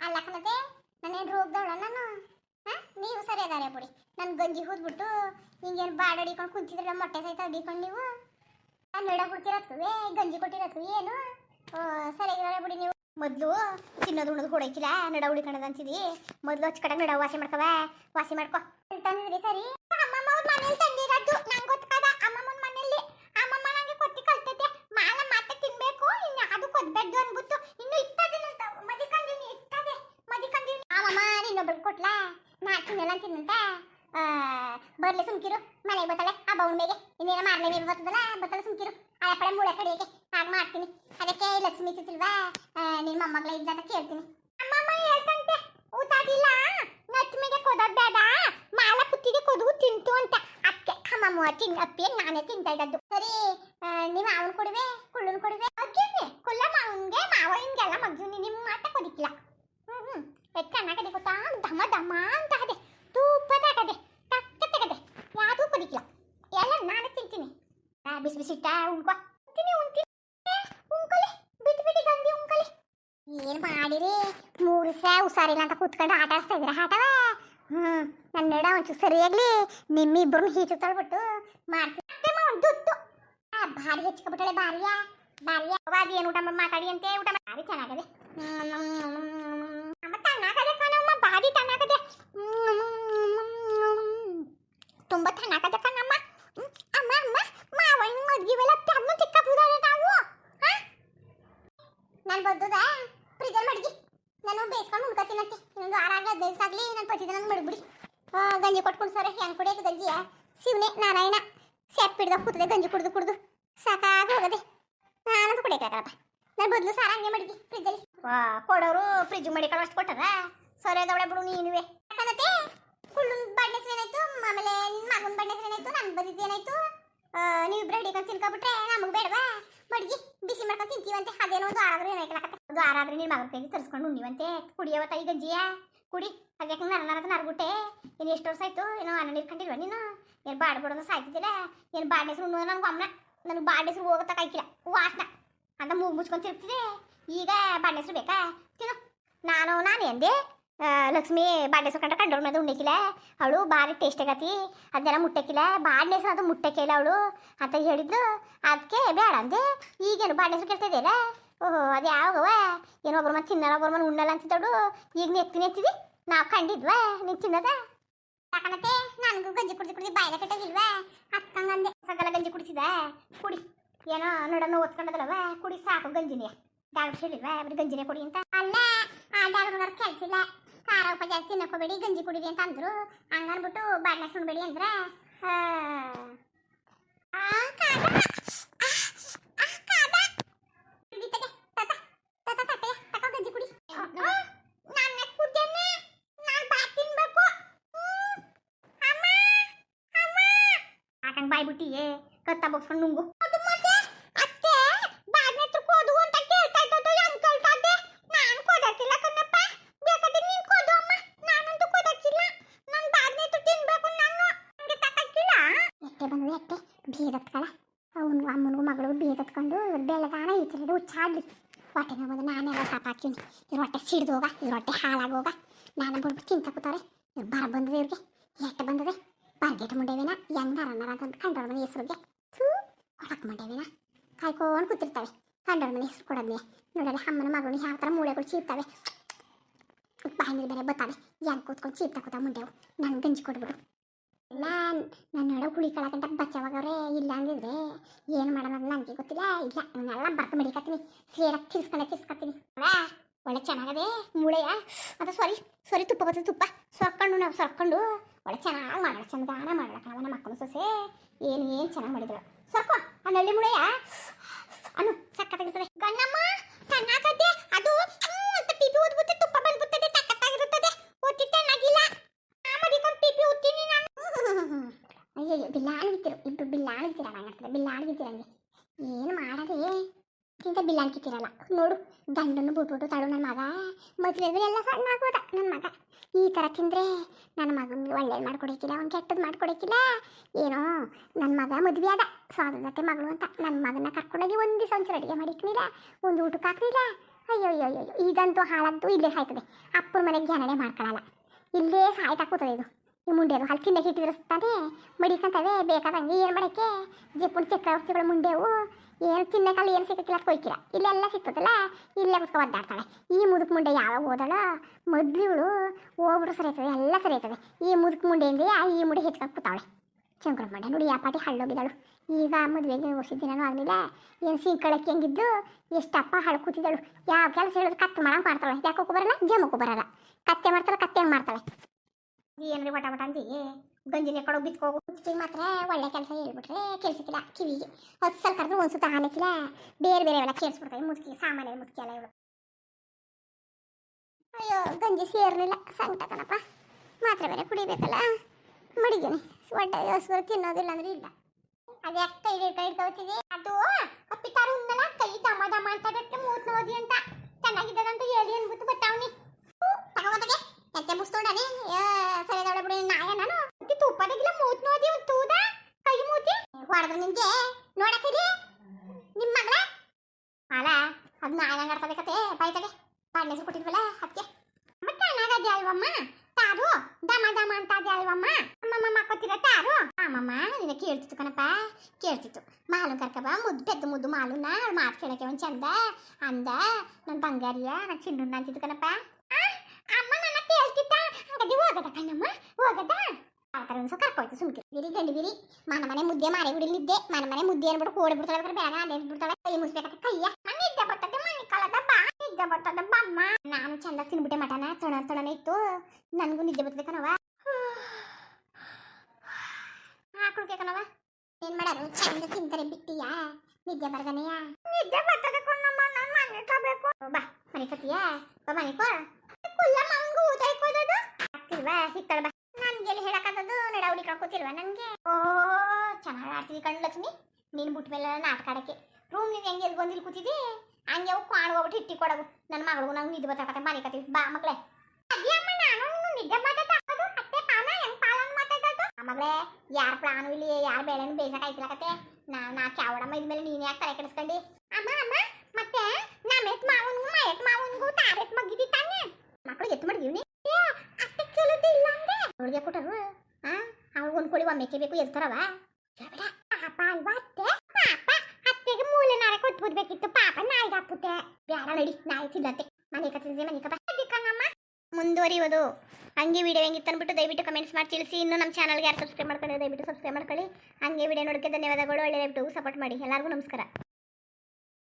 ಅಲ್ಲ ನನ್ನ ರೋಗ್ದವಳ ನಾನು? ಹಾ? ನೀವು ಸರಿ ಅದಾರೆ ಬಿಡಿ. ನನ್ನ ಗಂಜಿ ಹೋದ್ಬಿಟ್ಟು ಹಿಂಗೇನು ಬಾಡ ಹಿಡಿಕೊಂಡು ಕುಂತಿದ್ರಲ್ಲ ಮೊಟ್ಟೆ ಸಹಿತ ಹಿಡಿಕೊಂಡು ನೀವು? ನಡ ಬಿಡ್ತಿರತ್ಕುವೆ ಗಂಜಿ ಕೊಟ್ಟಿರತ್ಕು ಏನು? ಓ ಸರಿ ಬಿಡಿ ನೀವು. ಮೊದಲು ತಿನ್ನೋದು ಉಣ್ಣೋದು ಹೊಡೈಕಿಲ್ಲ ನಡ ಉಳಿಕಣದ ಅಂತಿದಿ. ಮೊದಲು ಹಚ್ಚ ಕಡೆ ನಡ ವಾಸಿ ಮಾಡ್ಕವ ವಾಸಿ ಮಾಡ್ಕೊ. ತಂದಿದ್ರಿ ಸರಿ. ಅಮ್ಮಮ್ಮ ಅವ್ರ ಮನೇಲಿ ತಂದಿರೋದು ನಂಗೆ ಗೊತ್ತಾದ ಅಮ್ಮಮ್ಮನ ಮನೇಲಿ ಅಮ್ಮಮ್ಮ ನಂಗೆ ಕೊತ್ತಿ ಕಲ್ತೈತೆ ಮಾಲ ಮತ್ತೆ ತಿನ್ಬೇಕು ಇನ್ನು ಅದು ಕೊದ್ಬೇಡ್ದು ಅನ್ಬಿಟ್ಟು ಇನ್ನು ಇರ್ತದೆ ಮದಿಕಂದಿನಿ ಇರ್ತದೆ ಮದಿಕಂದಿನಿ ಇನ್ನೊಬ್ರಿಗೆ ಕೊಟ್ಲಾ? ನಾ ತಿನ್ನಲ್ಲ ತಿನ್ನಂತ ಬರ್ಲಿ ಸುಮ್ಕಿರು, ಮನೆಗೆ ಬರ್ತಾಳೆ ಆ ಬೌನ್ ಮೇಲೆ ಇನ್ನೇನ ಮಾರನೇ ನೀವು ಬರ್ತದಲ್ಲ? ಬರ್ತಾಳೆ ಸುಮ್ಕಿರು. ಆ ಕಡೆ ಮೂಳೆ ಕಡೆಗೆ ಹಾಗೆ ಮಾಡ್ತೀನಿ. ಅದಕ್ಕೆ ಲಕ್ಷ್ಮಿ ಚಿತ್ತಿಲ್ವಾ ನಿನ್ನ ಮೊಮ್ಮಗಳ ಇದ್ದಾಗ ಕೇಳ್ತೀನಿ. ಅಮ್ಮಮ್ಮ ಹೇಳ್ತಂತೆ ಊಟಾಗಿಲ್ಲ ಲಕ್ಷ್ಮಿಗೆ ಕೊದೋದ್ ಬೇಡ. ಮಾಲ ಕುತ್ತಿಗೆ ಕೊದಗು ತಿಂತು ಅಂತ. ಅಕ್ಕೆ, ಅಮ್ಮಮ್ಮ ತಿನ್ ಅಪ್ಪಿ ನಾನೇ ತಿಂತಾ ಇದ್ದದ್ದು. ಸರಿ ನೀವು ಅವನ್ ಕೊಡುವೆ, ಕುಳ್ಳನ್ ಕೊಡುವೆ? ಅಜ್ಜಿಗೆ ಕುಲ್ಲ ಮಾವನ್ಗೆ, ಮಾವ ಹಿಂಗೆಲ್ಲ ಮಗ್ಜುನಿ ನಿಮ್ಮ ಧಮ ಧಮ ಅಂತ ಅದೆ ತೂಪದಾಗದೆ ಟಕ್ಕ ಯಾವುದೂ ಯಾವ್ದೂ ಎಲ್ಲ ನಾನು ತಿಂತೀನಿ. ಬಿಸಿ ಬಿಸಿ ಇಟ್ಟ ಉಂಕೋ ತಿಂತೀನಿ ಉಂತೀನಿ ಉಣ್ಕೊಲಿ ಬಿಟ್ಟು ಬಿಟ್ಟು ಗಂದಿ ಉಣ್ಕೊಲಿ. ಏನ್ ಮಾಡಿರಿ? ಮೂರು ಸಹ ಹುಷಾರಿಲ್ಲ ಅಂತ ಕೂತ್ಕೊಂಡು ಆಟ ಆಡ್ಸ್ತಾ ಇದ್ರ ಆಟವ? ಹ್ಮ್ ನನ್ನ ನಡ ಒಂಚೂರು ಸರಿಯಾಗ್ಲಿ ನಿಮ್ಮಿಬ್ರು ಹೀಚು ತಳ್ಬಿಟ್ಟು ಮಾಡ್ತೀನಿ. ಮಾವ ದುತ್ತು ಆ, ಭಾರಿ ಹೆಚ್ಚಿಕೊಬಿಟ್ಟಳೆ ಭಾರಿಯ. ಭಾರಿಯ ಅವಾಗ ಏನು ಊಟ ಮಾತಾಡಿ ಅಂತೆ? ಊಟ ಭಾರಿ ಚೆನ್ನಾಗದೆ. ಫ್ರಿಜರ್ ಮಡಗಿ ನಾನು ಬೇಯಿಸ್ಕೊಂಡು ಉಣ್ಕೊತೀನಂತೆ ಹದಿನೈದು ದಿವಸ ಆಗಲಿ ನನ್ನ ಪತಿದ ನಂಗೆ ಮಡಗ್ಬಿಡಿ ಗಂಜಿ ಕೊಟ್ಕೊಂಡು ಸರ್ ಹೆಂಗೆ ಕುಡಿಯೋದು ಗಂಜಿಯ. ಶಿವನೇ ನಾರಾಯಣ ಸೆಪ್ ಹಿಡ್ದ ಕೂತದೆ ಗಂಜಿ ಕುಡಿದು ಕುಡಿದು. ಸಾಕಾಗಿ ಹೋಗದೆ. ನಾನಂತೂ ಕುಡಿಯೋಕ್ಕಾಗಲ್ಲಪ್ಪ ನಾನು ಬದಲು ಸಾರ ಹಂಗೆ ಮಡಗಿ ಫ್ರಿಜ್ಜಲ್ಲಿ ಕೊಡೋರು ಫ್ರಿಜ್ ಮಡಿಕೊಳ್ಳೋ ಅಷ್ಟು ಕೊಟ್ಟದ? ಸರಿ ಅದವಳೆ ಬಿಡು ನೀನುವೆ. ಯಾಕಂದತೆ ಕುಳ್ಳನ್ ಬಣ್ಣ ಏನಾಯ್ತು ಆಮೇಲೆ ನಿನ್ನ ಮಗನ ಬಣ್ಣ ಏನಾಯ್ತು ನನ್ನ ಬಂದಿದ್ದು ಏನಾಯ್ತು ನೀವು ಇಬ್ಬರು ಹಿಡಿಕೊಂಡು ತಿನ್ಕೊಬಿಟ್ರೆ ನಮಗೆ ಬೇಡವಾ? ಮಡ್ಗಿ, ಬಿಸಿ ಮಾಡ್ಕೊಂಡು ತಿಂತೀವಂತೆ. ಅದೇನೋ ಒಂದು ಆರಾದ್ರೂ ಏನಾಯ್ಕಲಕತ್ತೆ ಅದು ಆರಾದ್ರೆ ನಿನ್ನ ಮಗನ ಕೈಗೆ ತರಿಸ್ಕೊಂಡು ಉಣ್ಣಿವಂತೆ. ಕುಡಿಯವ ತಾಯಿ ಗಂಜಿಯ. ಕುಡಿ. ಅದಕ್ಕೆ ನರ ನರದ ನರ್ಗುಟ್ಟೆ. ಇನ್ನು ಎಷ್ಟು ವರ್ಷ ಆಯ್ತು? ಏನೋ ಅನ್ನ ನೀರು ಕಂಡಿಲ್ವ ನೀನು? ಏನು ಬಾಡ್ ಬಿಡೋದು ಸಾಯ್ತಿದ್ದಿಲ್ಲ? ಏನು ಬಾಡ್ ಹೆಸರು ಉಣ್ಣೋದು ನನಗೆ ಒಮ್ಮೆ ನನಗೆ ಬಾಡ್ ಹೆಸರು ಹೋಗತ್ತ ಕೈಕಿಲ್ಲ ವಾಸನ ಅಂತ ಮೂಗು ಮುಚ್ಕೊಂಡು ತಿರ್ತಿದೆ ಈಗ ಹೆಸರು ಬೇಕಾ? ತಿನ್ನು. ನಾನು ನಾನು ಎಂದೆ ಲಕ್ಷ್ಮಿ ಬಾಡ್ ಕಂಡ ಕಂಡ್ರೆ ಮೇಲೆ ಉಣ್ಣಿಕಿಲ್ಲ ಅವಳು ಭಾರಿ ಟೇಸ್ಟ್ ಆಗತಿ. ಅದನ್ನೆಲ್ಲ ಮುಟ್ಟಕ್ಕಿಲ್ಲ ಬಾಡ್ ಅದು ಮುಟ್ಟಕ್ಕಿಲ್ಲ ಅವಳು. ಅಂತ ಹೇಳಿದ್ಲು. ಅದಕ್ಕೆ ಬೇಡ ಅಂದೆ. ಈಗೇನು ಬಾಡ್ ಕೇಳ್ತಿದ್ದೀರ ಓಹೋ, ಅದು ಯಾವಾಗವ ಏನೋ ಒಬ್ಬರು ಮತ್ತೆ ತಿನ್ನಲ್ಲ ಒಬ್ಬರು ಮನೆ ಉಣ್ಣಲ್ಲ ಅಂತಿದ್ದಳು ಈಗ ನೆತ್ತಿ ನೆತ್ತಿದಿ ನಾವು ಕಂಡಿದ್ವಾ? ನೀನು ತಿನ್ನದ? ಯಾಕಂತೆ ನನಗೂ ಗಂಜಿ ಕುಡಿದು ಕುಡಿದು ಬಾಯಿಗೆ ಕಟ್ಟೋದಿಲ್ವಾ ಅಕ್ಕಂಗಂದೆ ಸಗಲ ಗಂಜಿ ಕುಡಿಸಿದ ಕುಡಿ. ಏನೋ ನೋಡೋಣ ಓದ್ಕೊಂಡದಲ್ಲವ ಕುಡಿ, ಸಾಕು ಗಂಜಿನೇ. ಡಾಕ್ಟರ್ ಹೇಳಿಲ್ವಾ? ಬರೀ ಗಂಜಿನೇ ಕುಡಿ ಅಂತ. ಅಲ್ಲ, ಆ ಡಾಕ್ಟರ್ ಕೆಲಸ ಇಲ್ಲ ಖಾರ ಉಪ ಜಾಸ್ತಿ ತಿನ್ನಕೋಬೇಡಿ ಗಂಜಿ ಕುಡಿರಿ ಅಂತ ಅಂದ್ರು. ಹಂಗನ್ಬಿಟ್ಟು ಬಾಡ್ನ ಸುಣ್ಬೇಡಿ ಅಂದ್ರ. ಆ, ಆ, ಕಾದ. ಆ, ಆ, ಕಾದ. ಕುಡಿ ತಗೆ, ತಾತ, ತಾತ, ತಾತಯ್ಯ, ತಗೋ ಗಂಜಿ ಕುಡಿ. ಆ, ನಾನ್ ಯಾಕ್ ಕುಡ್ದೇನೆ? ನಾನ್ ಬಾತ್ ತಿನ್ಬೇಕು. ಹ್ಮ್. ಅಮ್ಮ, ಅಮ್ಮ. ಯಾಕಂಗ್ ಬಾಯ್ ಬಿಟ್ಟಿಯೇ ಕತ್ತ ಬಗ್ಸ್ಕೊಂಡು ನುಂಗು ಅದು ಮತ್ತೆ ಅತ್ತೆ ಬಾದ್ನೆ ಹೋದು ಅಂತ ಕೇಳ್ತಾ ಇದ್ದದ್ದು ಹೆಂಗ್ ಕೇಳ್ತಾ ಇದ್ದೆ ನಾನು ಕೊಡಕ್ಕಿಲ್ಲ ಕಣ್ಣಪ್ಪ ಬೇಕಾದ್ರೆ ನೀನ್ ಕೊಡು ಅಮ್ಮ ನಾನಂತೂ ಕೊಡಕ್ಕಿಲ್ಲ ನನ್ ಬಾದ್ನೆ ತಿನ್ಬೇಕು ನಾನು ನಂಗೆ ತಕ್ಕಕ್ಕಿಲ್ಲ ಎಟ್ಟೆ ಬಂದ್ವಿ ಎಟ್ಟೆ ಬೀರತ್ಕಳ ಅವನು ಅಮ್ಮನಿಗೂ ಮಗಳು ಬೀರತ್ಕೊಂಡು ಬೆಳಗಾನ ಈಚೆರಡು ಹುಚ್ಚಾಡ್ಲಿ. ಹೊಟ್ಟೆ ನೋವು ನಾನೆಲ್ಲ ಸಾಪಾಕಿನಿ ಇವ್ರ ಹೊಟ್ಟೆ ಸಿಡ್ದು ಹೋಗ, ಇವ್ರ ಹೊಟ್ಟೆ ಹಾಳಾಗೋಗ ನಾನು ಬಿಡ್ಬಿಟ್ಟು ತಿಂತ ಕೂತವ್ರೆ. ಇವ್ರು ಬರ ಬಂದದೆ ಇವ್ರಿಗೆ? ಎಷ್ಟು ಬಂದದೆ? ಬರ್ಗೆಟ್ ಮುಂಡೆವಿನ ಹೆಂಗ್ ನರ ಅಂತ ಕಂಡ್ರ ಮನೆ ಹೆಸ್ರಿಗೆ. ಥೂ ಹೊಡಕ್ ಮುಂಡೆವಿನ. ಕಾಯ್ಕೊಂಡು ಕೂತಿರ್ತವೆ. ಕಂಡ್ರ ಮನೆ ಹೆಸ್ರು ಕೊಡೋದ್ನೆ. ನೋಡಲ್ಲ ಅಮ್ಮನ ಮಗಳು ಯಾವ ಥರ ಮೂಳೆಗಳು ಚೀಪ್ತವೆ. ಬಾಯಿ ಮೇಲೆ ಬೇರೆ ಬತ್ತಾವೆ. ಹೆಂಗ್ ಕೂತ್ಕೊಂಡು ಚೀಪ್ತಾ ಕೂತ ಮುಂಡೆವು. ನಂಗೆ ಗಂಜಿ ಕೊಡ್ಬಿಡು. ಇಲ್ಲ ನನ್ನ ನೋಡ ಹುಳಿ ಕಳಕಂತ ಬಚ್ಚವಾಗವ್ರೆ ಇಲ್ಲ ಅಂದಿದ್ರೆ ಏನು ಮಾಡೋಣ ನನಗೆ ಗೊತ್ತಿಲ್ಲ. ಇಲ್ಲ ನಾನೆಲ್ಲ ಬರ್ತು ಮಡಿಕತ್ತೀನಿ. ಸೇರಕ್ಕೆ ತಿರ್ಸ್ಕೊಂಡೆ ತಿರ್ಸ್ಕೊತೀನಿ ಒಳ್ಳೆ ಚೆನ್ನಾಗದೆ, ಮೂಳೆಯ. ಅದು ಸಾರಿ ಸಾರಿ, ತುಪ್ಪ ಬರ್ತದೆ, ತುಪ್ಪ. ಸೊರ್ಕೊಂಡು, ನಾವು ಸೊರ್ಕೊಂಡು, ಒಳ್ಳೆ ಚೆನ್ನಾಗಿ ಮಾಡೋಣ ಚಂದಾನ ಮಾಡೋಣ ಕಣವ ನಮ್ಮ ಸೊಸೆ. ಏನು ಏನು ಚೆನ್ನಾಗಿ ಮಾಡಿದ್ರು ಸೊರ್ಕೋ, ಆ ನಳ್ಳಿ ಮುಳೆಯ. ಅನು, ಸಕ್ಕತ್ತಾಗಿರ್ತದೆ. ಗಣ್ಣಮ್ಮ ನಂಗೆ ಏನು ಮಾಡದೆ? ಇಂಥ ಬಿಲ್ಲಾಂಕಿತ್ತಿರಲ್ಲ ನೋಡು, ಗಂಡನ್ನು ಬಿಟ್ಬಿಟ್ಟು ತಡು ನನ್ನ ಮಗ. ಮದುವೆ ಎಲ್ಲ ಸಣ್ಣ ಆಗೋದ ನನ್ನ ಮಗ. ಈ ಥರ ತಿಂದರೆ ನನ್ನ ಮಗನಿಗೆ ಒಳ್ಳೇದು ಮಾಡ್ಕೊಡಕ್ಕಿಲ್ಲ, ಅವ್ನು ಕೆಟ್ಟದ್ದು ಮಾಡ್ಕೊಡಕ್ಕಿಲ್ಲ. ಏನೋ ನನ್ನ ಮಗ ಮದುವೆ ಅದ ಸ್ವಾತಂತ್ರ್ಯತೆ ಮಗಳು ಅಂತ. ನನ್ನ ಮಗನ ಕರ್ಕೊಂಡೋಗಿ ಒಂದು ದಿವಸ ಒಂಚೂರು ಅಡುಗೆ ಮಾಡಿಕ್ನಿಲ್ಲ ಒಂದು ಊಟಕ್ಕೆ ಹಾಕ್ಲಿಲ್ಲ ಅಯ್ಯೋ ಅಯ್ಯೋ ಅಯ್ಯೋ ಇದಂತೂ ಹಾಳಂತೂ ಇಲ್ಲೇ ಸಾಯ್ತದೆ. ಅಪ್ಪನ ಮನೆಗೆ ಜನಡೆ ಮಾಡ್ಕೊಳ್ಳಲ್ಲ ಇಲ್ಲೇ ಸಾಯ್ತಾ ಕೂತದೆ ಇದು. ಈ ಮುಂಡೆದು ಅಲ್ಲಿ ತಿನ್ನಕ್ಕೆ ಇಟ್ಟಿರ್ತಾನೆ ಮಡಿಕಂತವೆ ಬೇಕಾದಂಗೆ ಏನು ಮಾಡಕ್ಕೆ? ಜಿಪ್ಪುಣ ಚಕ್ರವರ್ತಿಗಳ ಮುಂಡೆವು, ಏನು ತಿನ್ನಕಲ್ಲ ಏನು ಸಿಕ್ಕಿಲ್ಲ ಕೊಯ್ಕಿಲ್ಲ ಇಲ್ಲೆಲ್ಲ ಸಿಗ್ತದಲ್ಲ ಇಲ್ಲೇ ಕುತ್ಕೊ ಒದ್ದಾಡ್ತಾಳೆ. ಈ ಮುದುಕ್ ಮುಂಡೆ ಯಾವಾಗ ಹೋದಳು ಮೊದ್ಲು ಹೋಗ್ಬಿಟ್ಟು ಸರಿ ಆಯ್ತದೆ, ಎಲ್ಲ ಸರಿ ಆಯ್ತದೆ. ಈ ಮುದುಕ್ ಮುಂಡೆಯಿಂದ ಈ ಮುಂಡೆ ಹೆಚ್ಕೊಂಡು ಕೂತಾವಳೆ. ಚಂಕ್ರ ಮಂಡೆ ನೋಡಿ ಆ ಪಾಟಿ ಹಳ್ಳೋಗಿದ್ದಾಳು. ಈಗ ಮದುವೆಗೆ ದಿನನೂ ಆಗಲಿಲ್ಲ. ಏನು ಸಿಂಕಳಕ್ಕೆ ಹೆಂಗಿದ್ದು? ಎಷ್ಟಪ್ಪ ಹಳು ಕೂತಿದ್ದಾಳು. ಯಾವ ಕೆಲಸ ಹೇಳಿದ್ರು ಕತ್ತು ಮಾಡಂಗೆ ಮಾಡ್ತಾಳೆ. ಯಾಕೋಕ್ಕೂ ಬರಲ್ಲ ಜಮಕ್ಕೂ ಬರಲ್ಲ ಕತ್ತೆ ಮಾಡ್ತಾಳೆ, ಕತ್ತೆ ಹೆಂಗೆ ಮಾಡ್ತಾಳೆ. ಏನ್ರಿ ವಟ ವಟ ಅಂದಿ? ಗಂಜಿನ ಕಡೆ ಬಿತ್ಕೋಗು ಹುಚ್ಚಿಗೆ ಮಾತ್ರ ಒಳ್ಳೆ ಕೆಲಸ ಹೇಳ್ಬಿಟ್ರೆ ಕೆಲ್ಸಕ್ಕಿಲ್ಲ, ಕಿವಿಗೆ. ಹತ್ತು ಸಲ ಕರೆದು ಒಂದು ಸುತ್ತ ಹಾನಕ್ಕಿಲ್ಲ, ಬೇರೆ ಬೇರೆ ಎಲ್ಲ ಕೇಳಿಸ್ಬಿಡ್ತಾವೆ, ಮುದುಕಿ ಸಾಮಾನ್ಯ ಮುದುಕಿ ಎಲ್ಲ ಇವಳು. ಅಯ್ಯೋ, ಗಂಜಿ ಸೇರ್ಲಿಲ್ಲ, ಸಂಕಟ ಮಾತ್ರ ಬೇರೆ ಕುಡಿಬೇಕಲ್ಲ. ಮಡಿಗೇನಿ ಒಡ್ಡ ಹಸುರು ತಿನ್ನೋದಿಲ್ಲ ಅಂದ್ರೆ ಇಲ್ಲ. ಅದೇ ಕೈ ಕೈ ಇಟ್ಕೋತಿದೆ ಅದು ಅಪ್ಪಿತಾರು ಉನ್ನಲ್ಲ ಕೈ ದಮ ದಮ ಗಟ್ಟಿ ಮೂತ್ ನೋದಿ ಅಂತ ಚೆನ್ನಾಗಿದ್ದದಂತ ಹೇಳಿ ಅನ್ಬಿಟ್ಟು ಬರ್ತಾವ್ನಿ ತಗೋದಗೆ ಎತ್ತೆ ಮುಸ್ಕೊಂಡಾನೆ ಸರಿ ದೊಡ್ಡ ಬಿಡಿ ನಾಯ ನಾನು ಅತ್ತಿ ತುಪ್ಪದಾಗಿಲ್ಲ ಮೂತ್ ನೋದಿ ಒಂದು ತೂದ ಕೈ ಮೂತಿ ಹೊಡೆದ್ರೆ ನಿಮ್ಗೆ ನೋಡಕ್ಕಿರಿ ನಿಮ್ಮ ಮಗಳ ಅಲ್ಲ ಅದು ನಾಯಂಗ್ ಆಡ್ತದೆ ಕತೆ ಬಾಯ್ತಗೆ ಬಾಡ್ನೆಸು ಕೊಟ್ಟಿದ್ವಲ್ಲ ಅದಕ್ಕೆ ಮತ್ತೆ ಚೆನ್ನಾಗದೆ ಅಲ್ವಮ್ಮ? ತಾರು ದಮ ದಮ ಅಂತ ಅದೇ ಅಲ್ವಮ್ಮ ಅಮ್ಮಮ್ಮ ಮಕ್ಕೋತಿರ ತಾರು? ಅಮ್ಮಮ್ಮ ನಿನ್ನ ಕೇಳ್ತಿತ್ತು ಕಣಪ್ಪ. ಕೇಳ್ತಿತ್ತು. ಮಾಲು ಕರ್ಕಬ ಮುದ್ದು ಪೆದ್ದು ಮುದ್ದು ಮಾಲುನ ಮಾತು ಕೇಳಕ್ಕೆ ಒಂದು ಚಂದ ಅಂದ. ನನ್ನ ಬಂಗಾರಿಯ ನನ್ನ ಚಿನ್ನ ಅಂತಿತ್ತು ಕಣಪ್ಪ. ಆ, ಅಮ್ಮ ನನ್ನ ಕೇಳ್ತಿತ್ತ ಹಾಗಾದ್ರೆ ಹೋಗದ ಕಣ್ಣಮ್ಮ ಹೋಗದ? ಆ ಥರ ಒಂದು ಕರ್ಕೋಯ್ತು ಸುಮ್ಕೆ. ಬಿರಿ ಗಂಡು ಬಿರಿ ಮನ ಮನೆ ಮುದ್ದೆ ಮಾರಿ ಬಿಡಲಿದ್ದೆ ಮನ ಮನೆ ಮುದ್ದೆ ಅನ್ಬಿಟ್ಟು ಓಡಿ ಬಿಡ್ತಾಳೆ ಬೇಡ ಅದೇ ಬಿಡ್ತಾಳೆ ಕೈ ಮುಸ್ಬೇಕಂತ ಕೈಯ. ಮನೆ ನಿದ್ದೆ ಬರ್ತದೆ ಮನೆ ಕಾಲದ ಬಾ ನಿದ್ದೆ ಬರ್ತದೆ ಬಮ್ಮ. ನಾನು ಚಂದ ತಿನ್ಬಿಟ್ಟೆ ಮಟನ ತೊಣ ತೊಣನ ಇತ್ತು. ನನಗೂ ನಿದ್ದೆ ಬರ್ತದೆ ಹಾಕೊಳ್ಕೆ ಕಣವ ಏನ್ ಮಾಡೋದು? ಚಂದ ತಿಂತಾರೆ ಬಿಟ್ಟಿಯಾ? ನಿದ್ದೆ ಬರ್ದನೆಯ? ನಿದ್ದೆ ಬರ್ತದೆ ಕಣಮ್ಮ ನಾನು ಮನೆ ತಗೋಬೇಕು ಬಾ, ಮನೆ ಕತಿಯ ಬಾ, ಮನೆ ಕೋ. ಕುಲ್ಲ ಮಂಗು ಊದಾಯ್ಕೋದದು ಆಗ್ತಿಲ್ವಾ? ಹಿತ್ತಳ ಬಾ. ನನ್ಗೆಲ್ಲಿ ಹೇಳಕ್ಕಾಗದು ನಡ ಹುಡಿಕಾಕೋತಿಲ್ವಾ ನನಗೆ? ಓ, ಚೆನ್ನಾಗಿ ಆಡ್ತೀವಿ ಕಣ್ಣು ಲಕ್ಷ್ಮಿ. ನೀನು ಬಿಟ್ಟ ಮೇಲೆ ನಾಟಕ ಆಡಕ್ಕೆ. ರೂಮ್ ಹೆಂಗೆ ಎಲ್ಲಿ ಬಂದಿಲ್ಲಿ ಕೂತಿದ್ದಿ? ಹಂಗೆ ಅವು ಕಾಣು ಹೋಗ್ಬಿಟ್ಟು ಹಿಟ್ಟಿ ಕೊಡಗು. ನನ್ನ ಮಗಳು ನಂಗೆ ನಿದ್ದೆ ಬರ್ತಕತ್ತೆ ಮನೆ ಕತ್ತಿ. ಬಾ ಮಗಳೇ ಮಗಳೇ, ಯಾರ ಪ್ಲಾನು ಇಲ್ಲಿ? ಯಾರ ಬೆಳೆನೂ ಬೇಸಕ ಐತಿಲಕತ್ತೆ ನಾ ನಾ ಚಾವಡಮ್ಮ ಇದ್ಮೇಲೆ ನೀನು ಯಾಕೆ ತಲೆ ಕೆಡಿಸ್ಕೊಂಡು. ಅಮ್ಮ ಅಮ್ಮ, ಮತ್ತೆ ನಮ್ಮೆತ್ ಮಾವನ್ಗೂ ಮಯತ್ ಮಾವನ್ಗೂ ತಾರೆತ್ ಮಗ್ಗಿದ್ದಿ ತಾನೆ? ಮಕ್ಕಳು ಎತ್ತು ಮಾಡಿದೀವಿ ಅತ್ತೆ ಕೇಳೋದಿಲ್ಲ ಅಂದೆ. ಅವಳಿಗೆ ಕೊಟ್ಟರು, ಆ? ಅವಳು ಒಂದು ಕೋಳಿ ಒಮ್ಮೆಕ್ಕೆ ಬೇಕು ಎಲ್ತಾರವ ಬೇಡ ಪಾಪ ಅಲ್ವಾ ಅತ್ತೆ ಪಾಪ ಅತ್ತೆಗೆ ಮೂಲೆ ನಾಳೆ ಕೊಟ್ಬಿಡ್ಬೇಕಿತ್ತು ಪಾಪ ನಾಯಿಗೆ ಬೇಡ ನಡಿ, ನಾಯಿ ತಿನ್ನತ್ತೆ ಮನೆ ಕತ್ತಿದ್ದೆ ಮನೆ ಕಪ್ಪ ಮುಂದುವರಿಯೋದು ಹಂಗೆ ವಿಡಿಯೋ ಹೆಂಗಿತ್ತು ಅಂದ್ಬಿಟ್ಟು ದಯವಿಟ್ಟು ಕಮೆಂಟ್ಸ್ ಮಾಡಿ ತಿಳಿಸಿ. ಇನ್ನು ನಮ್ಮ ಚಾನಲ್ಗೆ ಯಾರು ಸಬ್ಸ್ಕ್ರೈಬ್ ಮಾಡ್ಕೊಳ್ಳಿ ದಯವಿಟ್ಟು ಸಬ್ಸ್ಕ್ರೈಬ್ ಮಾಡ್ಕೊಳ್ಳಿ. ಹಂಗೆ ವಿಡಿಯೋ ನೋಡೋಕ್ಕೆ ಧನ್ಯವಾದಗಳು. ಒಳ್ಳೆ ದಯವಿಟ್ಟು ಸಪೋರ್ಟ್ ಮಾಡಿ. ಎಲ್ಲರಿಗೂ ನಮಸ್ಕಾರ.